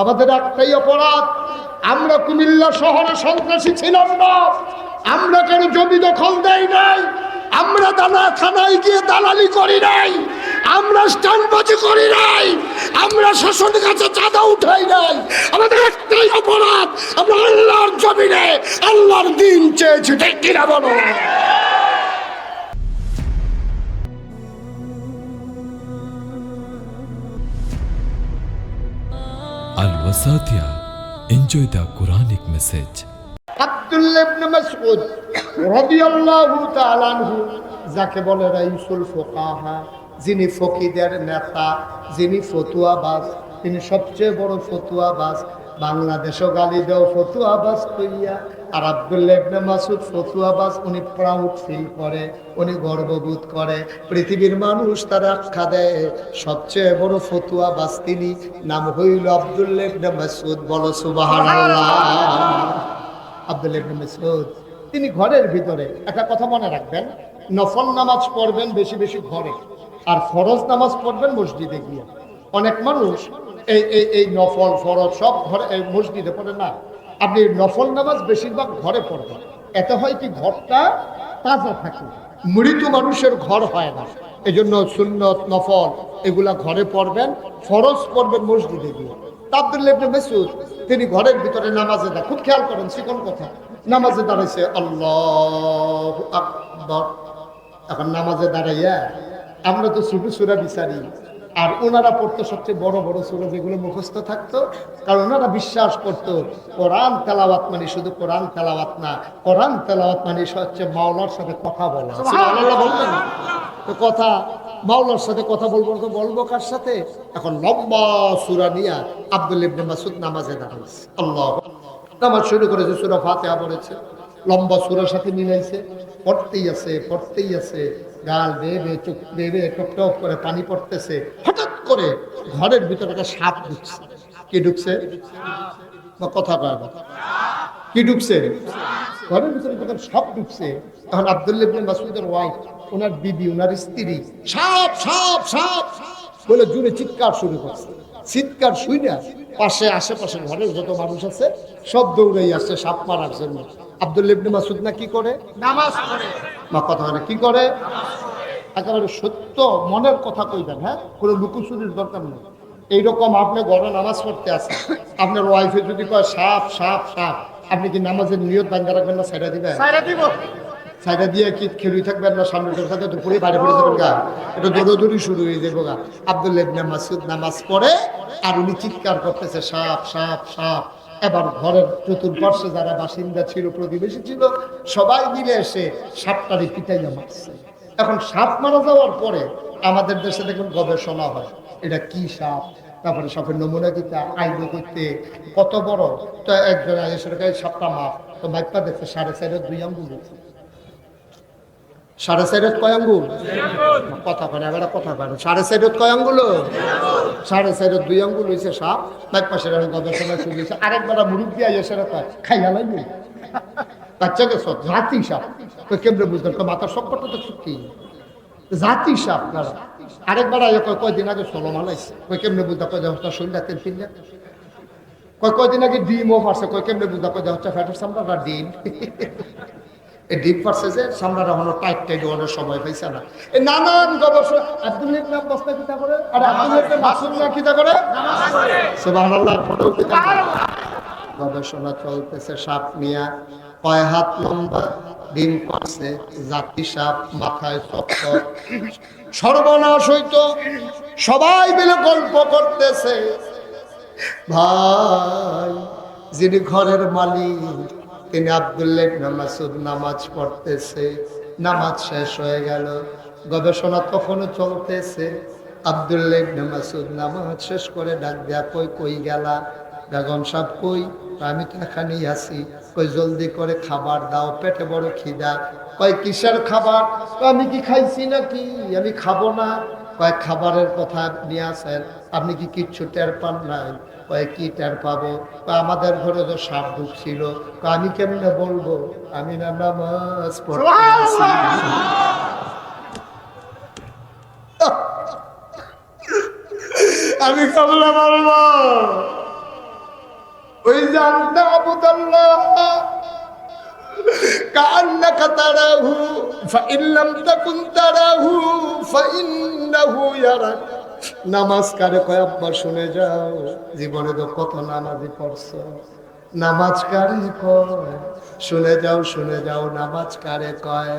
আমাদের একটাই অপরাধ, আমরা কুমিল্লা শহরে সন্ত্রাসী ছিলাম না। আমরা কেন জমি দখল দেই নাই, আমরা দানা থানায় গিয়ে দালালি করি নাই, আমরা স্ট্যান্ডবাজি করি নাই, আমরা শাসন কাছে চাঁদা উঠাই নাই। আমাদের একটাই অপরাধ, আমরা আল্লাহর জমিনে আল্লাহর দিন চেয়েছি, ঠিক কিনা বলো? Wasatia. Enjoy the Quranic message. Abdullah ইবনে মাসউদ রাদিয়াল্লাহু তাআলা আনহু, যাকে বলে রাইসুল ফুকাহা, যিনি ফকিদের নেতা, যিনি ফতুয়াবাজ, তিনি সবচেয়ে বড় ফতুয়াবাজ, বাংলাদেশও গালি দেও ফতুয়াবাজ কইয়া আর আব্দুল্লাহ ইবনে মাসুদ ফতুয়াবাজ উনি প্রাউড ফিল করে, উনি গর্ববোধ করে। পৃথিবীর মানুষ তার আখ্যা দেয়, সবচেয়ে বড় ফতুয়াবাজ তিনি, নাম হইল আব্দুল্লাহ ইবনে মাসুদ বলো সুবহানাল্লাহ। আব্দুল ইবনে মাসউদ, তিনি ঘরের ভিতরে, একটা কথা মনে রাখবেন, নফল নামাজ পড়বেন বেশি বেশি ঘরে, আর ফরজ নামাজ পড়বেন মসজিদে গিয়ে। অনেক মানুষ এই এই এই নফল, ফরজ সব ঘরে মসজিদে পড়ে না। আপনি নফল নামাজ বেশিরভাগ ঘরে পড়বেন। এতে হয় কি ঘরটা তাজা থাকে। মৃত মানুষের ঘর হয় না। এই জন্য সুন্নত, নফল, এগুলা ঘরে পড়বেন, ফরজ পড়বেন মসজিদে গিয়ে। তিনি ঘরের ভিতরে নামাজে দা খুব খেয়াল করেন চিকন কথা। নামাজে দাঁড়াইছে, আল্লাহ আকবর। এখন নামাজে দাঁড়াইয়া, আমরা তো ছোট সুরা বিচারি। আর ওনারা পড়তো সবচেয়ে বড় বড় সুরা যেগুলো মুখস্থ থাকতো কারণ ওনারা বিশ্বাস করতো কোরআন তেলাওয়াত মানে শুধু কোরআন তেলাওয়াত না কোরআন তেলাওয়াত মানে হচ্ছে মাওলার সাথে কথা বলা। সুবহানাল্লাহ তো কথা মাওলার সাথে কথা বলব তো বলব কার সাথে? এখন লম্বা সুরা নিয়া আব্দুল ইবনে মাসুদ নামাজে দাঁড়াইছে আল্লাহ নামাজ শুরু করেছে সুরা ফাতিহা পড়েছে। লম্বা সুরার সাথে মিলাইছে। পড়তেই আছে পড়তেই আছে। গাল বেয়ে চোখ বেয়ে টপ টপ করে পানি পড়তেছে। হঠাৎ করে ঘরের ভিতরে একটা সাপ ঢুকছে। কি ঢুকছে? কথা কয় কি ঢুকছে? ঘরের ভিতরে যখন সাপ ঢুকছে, তখন আব্দুল্লাহ ইবনে মাসউদের ওয়াইফ ওনার বিবি, ওনার স্ত্রী, সাপ সাপ সাপ বলে জুড়ে চিৎকার শুরু করছে। চিৎকার শুই না পাশে, আশেপাশে ঘরের যত মানুষ আছে, সব দৌড়েই আসছে, সাপ মারার জন্য। আব্দুল্লাহ ইবনে মাসুদ না কি করে? নামাজ পড়ে। মা কথা হয় না কি করে? একেবারে সত্য মনের কথা কইবেন হ্যাঁ? কোনো লুকুচুরির দরকার নেই। এইরকম আপনি ঘরে নামাজ পড়তে আসেন আপনার ওয়াইফে যদি কয় সাপ সাপ সাপ আপনি কি নামাজের নিয়ত রাখবেন না সাইডা দিবেন? সাইডা দিয়ে কি খেলুই থাকবেন না সামনে সাথে দুপুরে বাইরে পড়ে যাবেন গা? এটা দৌড়দৌড়ি শুরু হয়ে যাব গা। আব্দুল্লাহ মাসুদ নামাজ পড়ে আর উনি চিৎকার করতেছে সাপ সাপ সাপ। এবার ঘরের চতুর্পার্শ্বে যারা বাসিন্দা ছিল, প্রতিবেশী ছিল, সবাই মিলে এসে সাপটারে পিটাইয়া মারছে। এখন সাপ মারা যাওয়ার পরে আমাদের দেশে দেখুন গবেষণা হয়, এটা কি সাপ? তারপরে সাপের নমুনা দিতে আইন করতে কত বড়? তো একজন সরকারি সাপটা মাপ তো মাইপা দেখছে, সাড়ে চারের দুই আঙ্গুল সাড়ে চাইরত কয় কথা কয় না এবার কথা কয় সাড়ে চাইরত কয় সাড়ে চাইরত দুই আঙ্গুল হয়েছে সাপ। এক পাশে গবেষণা শুরু হয়েছে আরেকবার মুরব্বী আইয়া সেটা কয়, খাইয়া লাগবে বাচ্চাকে সব জাতি সাপ। তো কেমনে বুঝলেন? কয়, মাথার সবকটা তো সত্যি জাতি সাপ আপনারা আরেকবার কয়, কয়দিন আগে ষোলো মালাইছে কয়, কেমনে বুঝতে কয় দেহ শরীরটা তেল ফিরলে কয়, কয়দিন আগে ডিমও পারছে। কয়, কেমনে বুঝতে কয় দেহ ফ্যাটের সামটা ডিম। এই ডিপ সামনাটা হলো টাইট টাইট অনেক সময় পাইছে না। এই নানান গবেষণা করে? গবেষণা চলতেছে সাপ নিয়া। কয় হাত লম্বা, ডিম পারছে জাতি সাপ, মাথায় চক্কর সর্বনাশ হইতো, সবাই মিলে গল্প করতেছে। ভাই, যিনি ঘরের মালিক তিনি আবদুল্লাহ মাসুদ নামাজ পড়তেছে। নামাজ শেষ হয়ে গেল। গবেষণা তখনও চলতেছে। আবদুল্লাহ মাসুদ নামাজ শেষ করে ডাক দেয়া, কই কই গেলা? বেগম সাহেব, কই? আমি তো এখানেই আছি। কই, জলদি করে খাবার দাও, পেটে বড় খিদা। কয় কিসের খাবার? আমি কি খাইছি নাকি? আমি খাব না। কয়েক খাবারের কথা নিয়ে আসেন, আপনি কি কিচ্ছু টের পান নাই? কয়ে, কি টের পাবো? আমাদের ঘরে তো সাপ ঢুকছিল আমি কেমনে বলব? আমি না নামাজ আমি কেমনে বলব ওই জানতে আবুদাল্লাহ। كأنك تراه فإن لم تكن تراه فإنه يراك নামাজ কারে কয় আব্বা শুনে যাও জীবনে তো কত নামাজি পড়ছো নামাজ কারে কয় শুনে যাও শুনে যাও নামাজ কারে কয়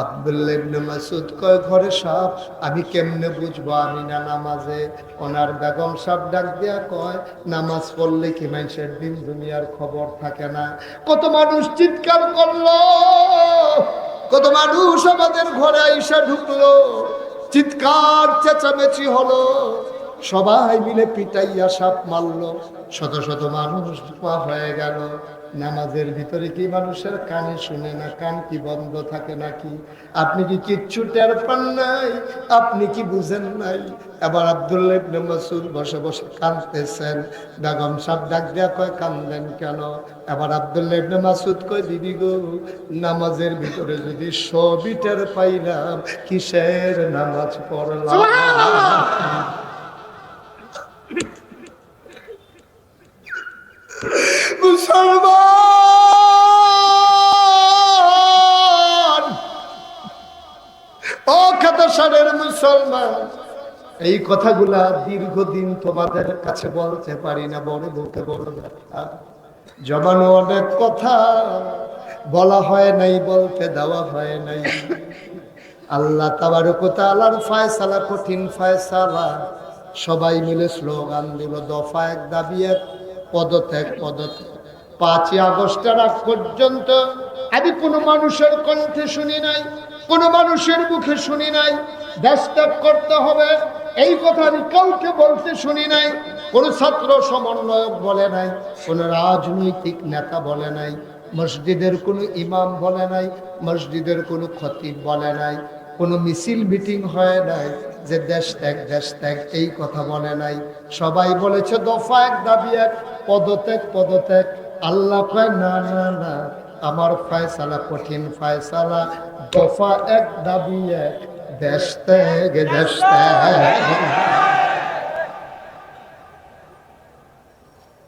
আব্দুল্লাহ মাসুদ কয়, ঘরে সব আমি কেমনে বুঝব? আমি না নামাজে? ওনার বেগম সব ডাক দিয়া কয়, নামাজ পড়লে কি মানুষের দিন দুনিয়ার খবর থাকে না? কত মানুষ চিৎকার করল, কত মানুষ আমাদের ঘরে আইসা ঢুকলো, চিৎকার চেঁচামেচি হলো। সবাই মিলে পিটাইয়া সাপ মারলো। শত শত মানুষ হয়ে গেল। নামাজের ভিতরে কি মানুষের কানে শুনে না, কান কি বন্ধ থাকে নাকি? আপনি কি কিচ্ছু টের পান নাই? আপনি কি বুঝেন নাই? এবার আব্দুল্লাহ ইবনে মাসুদ বসে বসে কাঁদতেছেন। বেগম সব ডাক দেয়া কয় কান্দেন কেন? এবার আব্দুল্লাহ মাসুদ কয়, দিদি গো, নামাজের ভিতরে যদি সবই টের পাইলাম, কিসের নামাজ পড়লাম? মুসলমান! ও খাতাসারের মুসলমান! এই কথাগুলা দীর্ঘদিন তোমাদের কাছে বলতে পারি না, বড় বলতে বড় জমানো অনেক কথা, বলা হয় নাই, বলতে দেওয়া হয় নাই। আল্লাহ তাবারকতালার ফায়সালা, কঠিন ফায়সালা সবাই মিলে স্লোগান দিল, দফা এক দাবি এক পদত্যাগ পদত্যাগ। পাঁচই আগস্টের আগ পর্যন্ত আমি কোনো মানুষের কণ্ঠে শুনি নাই, কোনো মানুষের মুখে শুনি নাই। দেশ ত্যাগ করতে হবে, এই কথা আমি কাউকে বলতে শুনি নাই, কোনো ছাত্র সমন্বয়ক বলে নাই, কোনো রাজনৈতিক নেতা বলে নাই, মসজিদের কোনো ইমাম বলে নাই, মসজিদের কোনো খতিব বলে নাই, কোনো মিছিল মিটিং হয় নাই। যে দেশ ত্যাগ দেশ ত্যাগ, এই কথা বলে নাই। সবাই বলেছে, দফা এক দাবি এক, পদত্যাগ পদত্যাগ। আল্লাহ না না না, আমার ফয়সালা কঠিন ফয়সালা। দফা এক দাবি এক, দেশ ত্যাগ, দেশ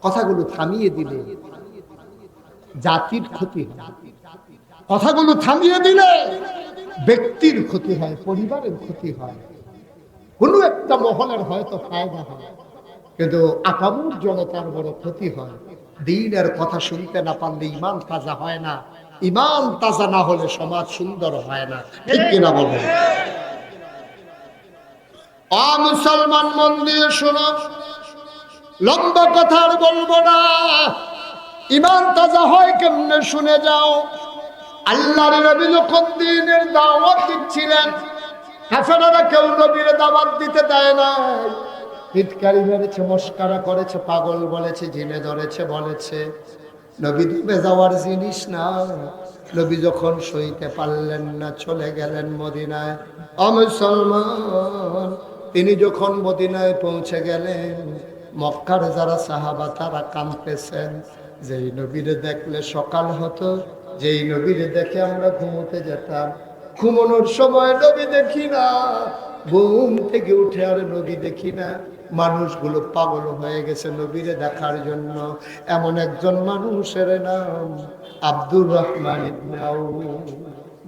কথাগুলো থামিয়ে দিলে জাতির ক্ষতি কথাগুলো থামিয়ে দিলে ব্যক্তির ক্ষতি হয়, পরিবারের ক্ষতি হয়। কোনো একটা মহলের হয়তো ফায়দা হয়, কিন্তু আকামুর জনতার বড় ক্ষতি হয়। দিনের কথা শুনতে না পারলে ইমান তাজা হয় না। ইমান তাজা না হলে সমাজ সুন্দর হয় না। ঠিক কিনা বলব মুসলমান মন দিয়ে শোনো, লম্বা কথা আর বলব না। ইমান তাজা হয় কেমনে শুনে যাও? আল্লাহর নবী যখন দিনের দাওয়াত দিচ্ছিলেন হাসানারা কেউ নবীর দাওয়াত দিতে দেয় না পিটকারি মেরেছে, মস্কারা করেছে, পাগল বলেছে জিনে ধরেছে, বলেছে। নবী ডুবে যাওয়ার জিনিস না নবী যখন সইতে পারলেন না, চলে গেলেন মদিনায়। অমুসলমান তিনি যখন মদিনায় পৌঁছে গেলেন, মক্কার যারা সাহাবা, তারা কাঁদতেছেন, যেই নবীরে দেখলে সকাল হতো, যেই নবীরে দেখে আমরা ঘুমোতে যেতাম। ঘুমানোর সময় নবী দেখি না। ঘুম থেকে উঠে আর নবী দেখি না। মানুষগুলো পাগল হয়ে গেছে নবীরে দেখার জন্য। এমন একজন মানুষের নাম আব্দুর রহমান।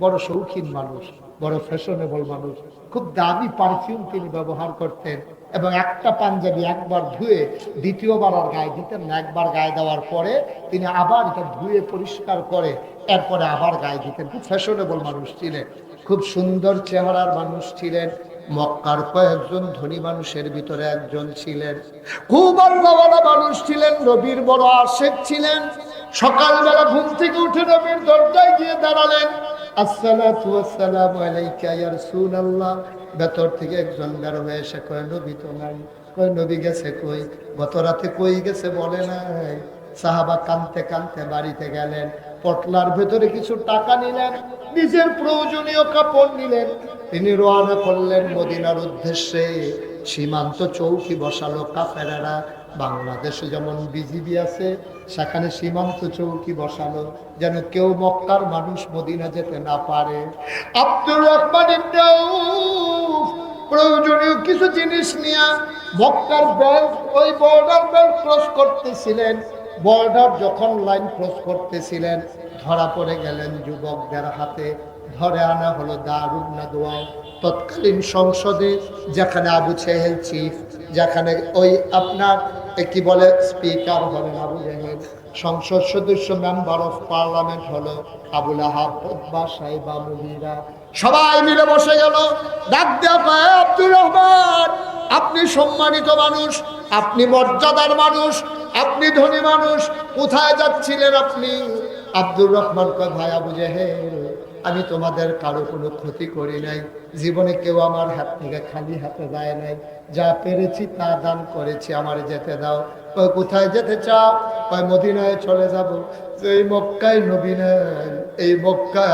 বড় শৌখিন মানুষ, বড় ফ্যাশনেবল মানুষ। খুব দামি পারফিউম তিনি ব্যবহার করতেন। এবং একটা পাঞ্জাবি একবার ধুয়ে দ্বিতীয়বার আর গায়ে দিতেন না, একবার গায়ে দেওয়ার পরে তিনি আবার এটা ধুয়ে পরিষ্কার করে এরপরে আবার গায়ে দিতেন। খুব ফ্যাশনেবল মানুষ ছিলেন, খুব সুন্দর চেহারার মানুষ ছিলেন, মক্কার কয়েকজন ধনী মানুষের ভিতরে একজন ছিলেন। খুব আল্লাহওয়ালা মানুষ ছিলেন নবীর বড় আশেক ছিলেন। সকালবেলা ঘুম থেকে উঠে নবীর দরজায় গিয়ে দাঁড়ালেন। ভেতর থেকে একজন বের হয়ে এসে কয়, নবী তো নাই। কয়, নবী গেছে কই? গত রাতে কই গেছে বলে নাই। সাহাবা কানতে কানতে বাড়িতে গেলেন, পটলার ভেতরে কিছু টাকা নিলেন, নিজের প্রয়োজনীয় কাপড় নিলেন। তিনি রওনা করলেন মদিনার উদ্দেশ্যে। সীমান্ত চৌকি বসালো কাফেরারা। বাংলাদেশে যেমন বিজিবি আছে সেখানে সীমান্ত চৌকি বসালো, যেন কেউ মক্কার মানুষ মদিনা যেতে না পারে। আব্দুর রহমান প্রয়োজনীয় কিছু জিনিস নিয়ে মক্কার ব্যাংক ওই বর্ডার ব্যাংক ক্রস করতেছিলেন। বর্ডার যখন লাইন ক্রস করতেছিলেন, ধরা পড়ে গেলেন যুবকদের হাতে। ধরে আনা হলো দারুণ না দোয়া। তৎকালীন সংসদে, যেখানে আবু চেহেল চিফ যেখানে ওই আপনার কি বলে? স্পিকার হলেন আবু জেহেল সংসদ সদস্য মেম্বার অফ পার্লামেন্ট হলো আবুল সবাই মিলে বসে গেল। ডাক দেওয়া আব্দুর রহমান, আপনি সম্মানিত মানুষ, আপনি মর্যাদার মানুষ, আপনি ধনী মানুষ, কোথায় যাচ্ছিলেন আপনি? আব্দুর রহমান কয়, ভাই আবু জেহেল আমি তোমাদের কারও কোনো ক্ষতি করি নাই। জীবনে কেউ আমার হাত থেকে খালি হাতে যায় নাই। যা পেরেছি তা দান করেছি, আমার যেতে দাও। কয়, কোথায় যেতে চাও? কয়, মদিনায় চলে যাব। এই মক্কায় নবী নাই, এই মক্কায়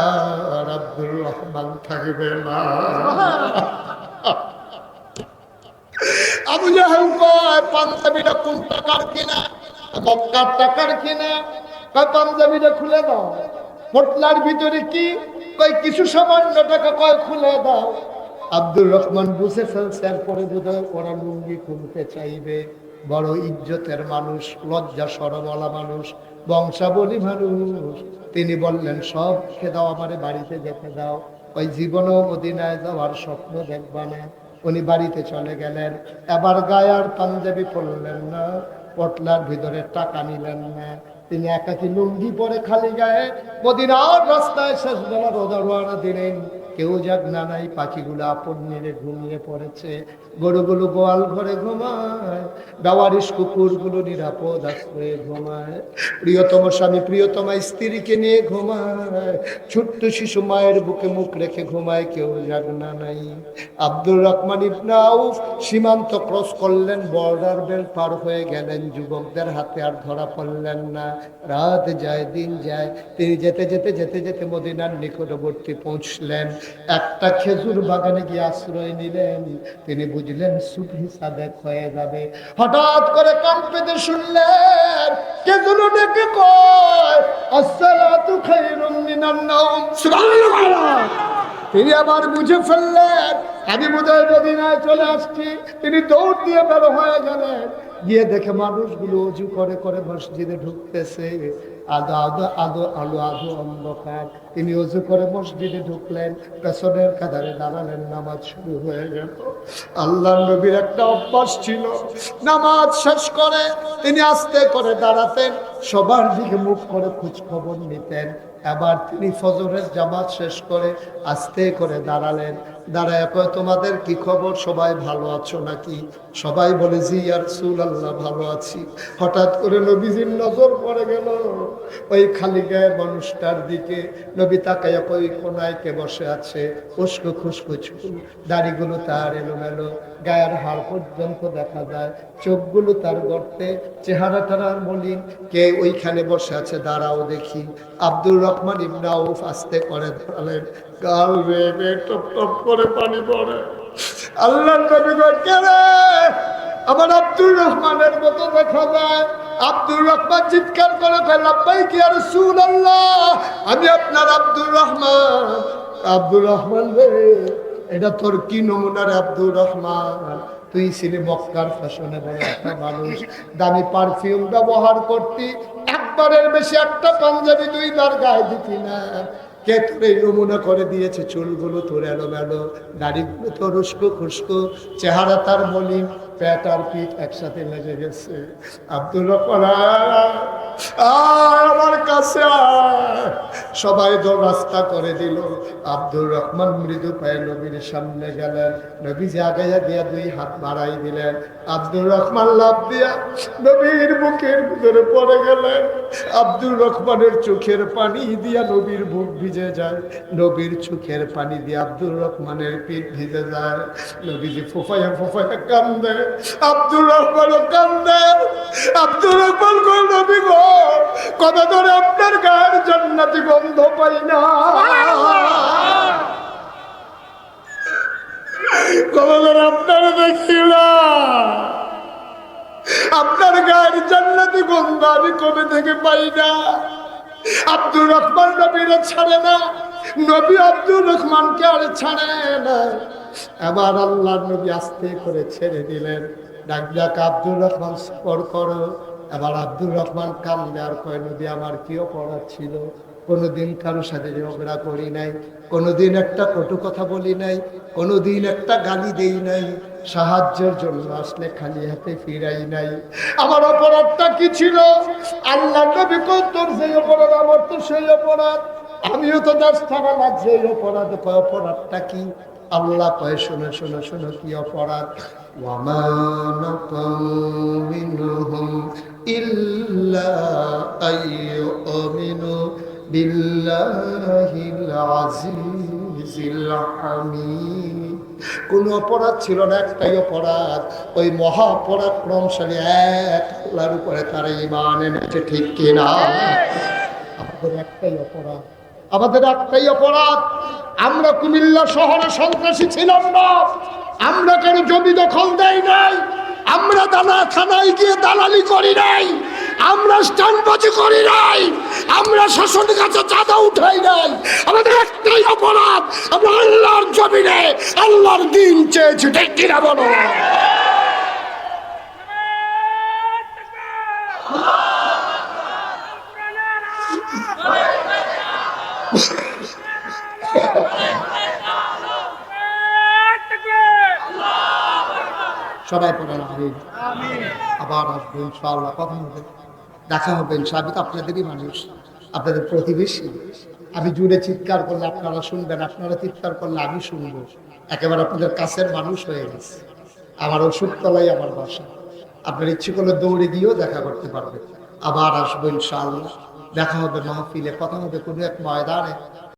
আব্দুর রহমান থাকবে না। আবু কয়, পাঞ্জাবিটা কোন টাকার কিনা? মক্কার টাকার কিনা? কয়, পাঞ্জাবিটা খুলে দাও। পোটলার ভিতরে কি? কয়, কিছু সামান্য টাকা কয়, খুলে দাও। আব্দুর রহমান বুঝে ফেলছে, এরপরে বোধহয় ওরা লুঙ্গি খুলতে চাইবে। বড় ইজ্জতের মানুষ, লজ্জা সরবলা মানুষ, বংশাবলী মানুষ। তিনি বললেন, সব খেয়ে দাও, আমারে বাড়িতে যেতে দাও। ওই জীবনও মদিনায় যাওয়ার স্বপ্ন দেখবা না। উনি বাড়িতে চলে গেলেন। এবার গায়ার পাঞ্জাবি পরলেন না, পটলার ভিতরে টাকা নিলেন না। তিনি একাকি লুঙ্গি পরে খালি গায়ে মদিনার রাস্তায় শেষ বেলা রোদা রোয়ানা দিলেন। কেউ যাক না নাই, পাখিগুলো আপন নেড়ে ঘুমিয়ে পড়েছে। গরুগুলো গোয়াল ঘরে ঘুমায়, বেওয়ারিশ কুকুরগুলো নিরাপদ আশ্রয়ে ঘুমায়। প্রিয়তম স্বামী প্রিয়তমা স্ত্রীকে নিয়ে ঘুমায়, ছোট্ট শিশু মায়ের বুকে মুখ রেখে ঘুমায়, কেউ যাক না নাই। আব্দুর রহমান ইবনা আউফ সীমান্ত ক্রস করলেন, বর্ডার বেল পার হয়ে গেলেন, যুবকদের হাতে আর ধরা পড়লেন না। রাত যায়, দিন যায়, তিনি যেতে যেতে যেতে যেতে মদিনার নিকটবর্তী পৌঁছলেন। একটা খেজুর বাগানে গিয়ে আশ্রয় নিলেন। তিনি বুঝলেন সুফি সাদেক হয়ে যাবে। হঠাৎ করে কান পেতে শুনলেন, খেজুর ডেকে কয় তিনি আবার বুঝে ফেললেন, আমি বোধহয় মদিনায় চলে আসছি। তিনি দৌড় দিয়ে বের হয়ে গেলেন। গিয়ে দেখে মানুষগুলো অজু করে করে মসজিদে ঢুকতেছে। আদো আদো আদো আলো অন্ধকার। তিনি করে মসজিদে ঢুকলেন, পেছনের দাঁড়ালেন, নামাজ শুরু হয়ে গেল। আল্লাহ নবীর একটা অভ্যাস ছিল, নামাজ শেষ করে তিনি আস্তে করে দাঁড়াতেন, সবার দিকে মুখ করে খোঁজ খবর নিতেন। এবার তিনি ফজরের জামাত শেষ করে আস্তে করে দাঁড়ালেন তোমাদের কি খবর? সবাই ভালো আছো নাকি? সবাই বলে, জি আর সুল আল্লাহ ভালো আছি। হঠাৎ করে নবীজির নজর পড়ে গেল। ওই খালি গায়ের মানুষটার দিকে। নবী তাকাইয়া ওই কোনায় কে বসে আছে? উস্কো খুস্কো চুল। দাড়িগুলো তার এলোমেলো। গায়ের হাড় পর্যন্ত দেখা যায়। চোখগুলো তার গর্তে। চেহারা টারার মলিন। কে ওইখানে বসে আছে? দাঁড়াও দেখি। আব্দুর রহমান ইবনাউফ আস্তে করে দাঁড়ালেন। গাল বেয়ে টপ টপ করে পানি পড়ে। আল্লাহ আমার আব্দুর রহমানের মতো দেখা যায়। আব্দুর রহমান চিৎকার করে আমি আপনার আব্দুর রহমান। আব্দুর রহমান রে, এটা তোর কি নমুনা রে আব্দুর রহমান? তুই ছিলি মক্কার ফ্যাশনে একটা মানুষ। দামি পারফিউম ব্যবহার করতি। একবারের বেশি একটা পাঞ্জাবি দুইবার গায়ে দিতি না। কে তোর এই নমুনা করে দিয়েছে? চুলগুলো তোর এলোমেলো দাড়িগুলো তোর উস্কো খুস্কো চেহারা তার মলিন। প্যাট আর পিঠ একসাথে লেগে গেছে। আব্দুল আমার কাছে সবাই তো রাস্তা করে দিল। আব্দুর রহমান মৃদু পায়ে নবীর সামনে গেলেন। নবী যে আগে গিয়া দুই হাত বাড়াই দিলেন। আব্দুর রহমান লাভ দিয়া নবীর বুকের ভিতরে পড়ে গেলেন। আব্দুর রহমানের চোখের পানি দিয়া নবীর বুক ভিজে যায়। নবীর চোখের পানি দিয়ে আব্দুর রহমানের পিঠ ভিজে যায়। নবীজি ফোফাইয়া ফোফাইয়া কান্দে আব্দুর রহমানও কান্দে। আব্দুর রহমান ধরে আপনার গায়ের পাই না? কবে আপনার দেখি না? আপনার গায়ের জান্নাতি গন্ধ আমি কবে থেকে পাই না? আব্দুর রহমান নবীরা ছাড়ে না। নবী আব্দুর রহমানকে আর ছাড়ে না। এবার আল্লাহ নবী আস্তে করে ছেড়ে দিলেন। ডাক আব্দুর রহমান, সফর করো। এবার আব্দুর রহমান কান্দে আর কয় নদী আমার কি অপরাধ ছিল? কোনোদিন কারোর সাথে ঝগড়া করি নাই। কোনোদিন একটা কটু কথা বলি নাই। কোনোদিন একটা গালি দেই নাই। সাহায্যের জন্য আসলে খালি হাতে ফিরাই নাই। আমার অপরাধটা কি ছিল? আল্লাহ কই সেই অপরাধ আমার তো সেই অপরাধ। আমিও তো দাস থাকা লাগছে এই অপরাধ, কয় অপরাধটা কি? আল্লাহ কয়, শোনো শোনো শোনো কি অপরাধ। বিল্লাহিল কোন অপরাধ ছিল না, একটাই অপরাধ। ওই মহা পরাক্রমশালী এক আল্লাহর উপরে তারা ইমান এনেছে, ঠিক কিনা? আমাদের একটাই অপরাধ। আমাদের একটাই অপরাধ, আমরা কুমিল্লা শহরে সন্ত্রাসী ছিলাম না। আমরা কারও জমি দখল দেয় নাই। আমরা দানা থানায় গিয়ে দালালি করি নাই। আমরা স্টানবাজি করি নাই। আমরা শাসন কাছে চাঁদা উঠাই নাই। আমাদের একটাই অপরাধ, আমরা আল্লাহর জমিনে, আল্লাহর দিন চেয়েছি, ঠিক কিনা বলো? সবাই আমিন। আবার আসব ইনশাআল্লাহ। কথা দেখা হবে আমি তো আপনাদেরই মানুষ, আপনাদের প্রতিবেশী। আমি জুড়ে চিৎকার করলে আপনারা শুনবেন, আপনারা চিৎকার করলে আমি শুনব। একেবারে আপনাদের কাছের মানুষ হয়ে গেছে। আমার ওষুধ তলাই আমার বাসা। আপনার ইচ্ছে করলে দৌড়ে গিয়েও দেখা করতে পারবে আবার আসব ইনশাআল্লাহ। দেখা হবে মাহফিলে, কথা হবে কোনো এক ময়দানে।